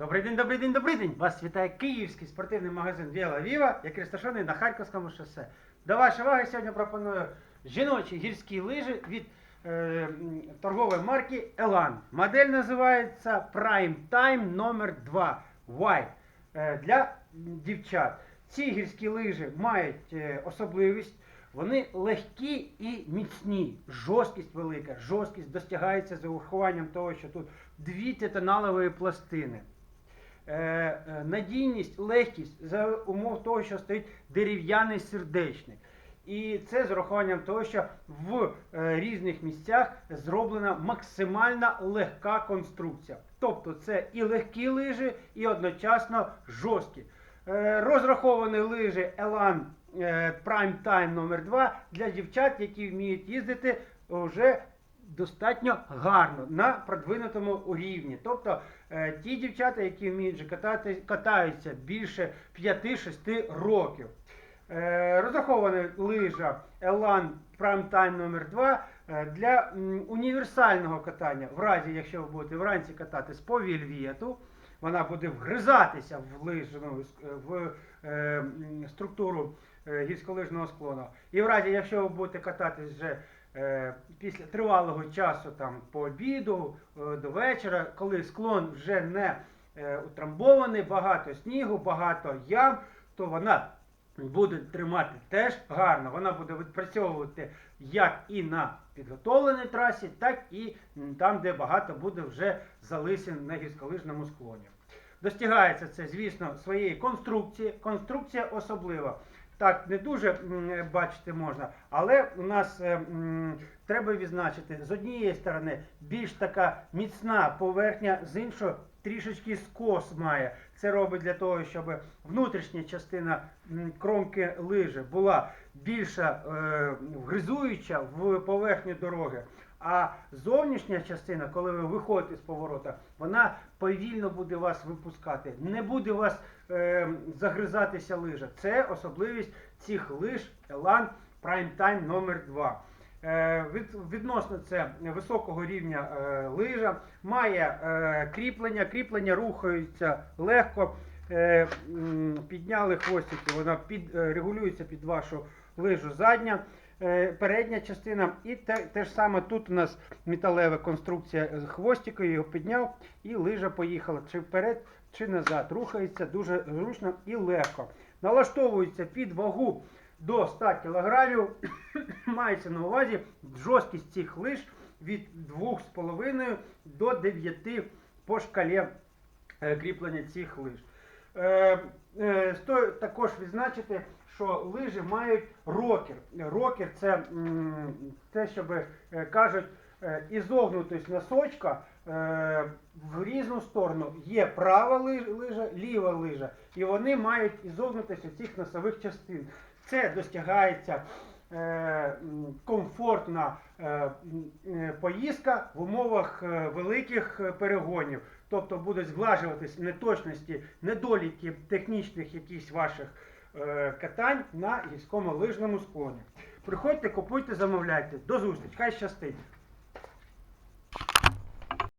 Добрий день, добрий день, добрий день! Вас вітає київський спортивний магазин Віла Віва, який розташований на Харківському шосе. До вашої уваги сьогодні пропоную жіночі гірські лижі від е, торгової марки Elan. Модель називається Prime Time номер 2 White е, для дівчат. Ці гірські лижі мають е, особливість. Вони легкі і міцні. Жорсткість велика. Жорсткість достигається з урахуванням того, що тут дві титаналові пластини. Е, е, надійність, легкість за умов того, що стоїть дерев'яний сердечник. І це з урахуванням того, що в е, різних місцях зроблена максимально легка конструкція. Тобто це і легкі лижі, і одночасно жорсткі. Розраховані лижі Elan Prime Time номер 2 для дівчат, які вміють їздити вже достатньо гарно на продвинутому рівні. Тобто е, ті дівчата, які вміють катати, катаються більше 5-6 років. Е, розрахована лижа Elan Prime Time номер 2 е, для універсального катання. В разі, якщо ви будете вранці кататись по вільвету, вона буде вгризатися в лижну е, в структуру гірськолижного склону. І в разі, якщо ви будете кататись вже е, після тривалого часу там, по обіду е, до вечора, коли склон вже не е, утрамбований, багато снігу, багато ям, то вона буде тримати теж гарно. Вона буде відпрацьовувати як і на підготовленій трасі, так і там, де багато буде вже залисин на гірськолижному склоні. Достигається це, звісно, своєї конструкції. Конструкція особлива. Так, не дуже бачити можна, але у нас е, треба відзначити з однієї сторони більш така міцна поверхня, з іншої трішечки скос має. Це робить для того, щоб внутрішня частина кромки лижи була більша е, вгризуюча в поверхню дороги. А зовнішня частина, коли ви виходите з поворота, вона повільно буде вас випускати. Не буде вас е, загризатися лижа. Це особливість цих лиж Elan Prime Time номер 2 Е, від, відносно це високого рівня е, лижа, має е, кріплення, кріплення рухаються легко. Е, підняли хвостики, вона під, е, регулюється під вашу лижу задня, передня частина. І те, те ж саме тут у нас металева конструкція з хвостикою, його підняв і лижа поїхала чи вперед, чи назад. Рухається дуже зручно і легко. Налаштовується під вагу до 100 кг. Мається на увазі жорсткість цих лиж від 2,5 до 9 по шкалі е, кріплення цих лиж. Е, е, Стоїть також відзначити, що лижі мають рокер. Рокер це те, що е, кажуть, е, ізогнутість носочка е, в різну сторону. Є права лижа, ліва лижа, і вони мають ізогнутість у цих носових частин. Це досягається е, комфортна е, е, поїздка в умовах е, великих е, перегонів. Тобто будуть зглажуватись неточності, недоліки технічних якихось ваших е, катань на гірському лижному склоні. Приходьте, купуйте, замовляйте. До зустрічі, хай щастить!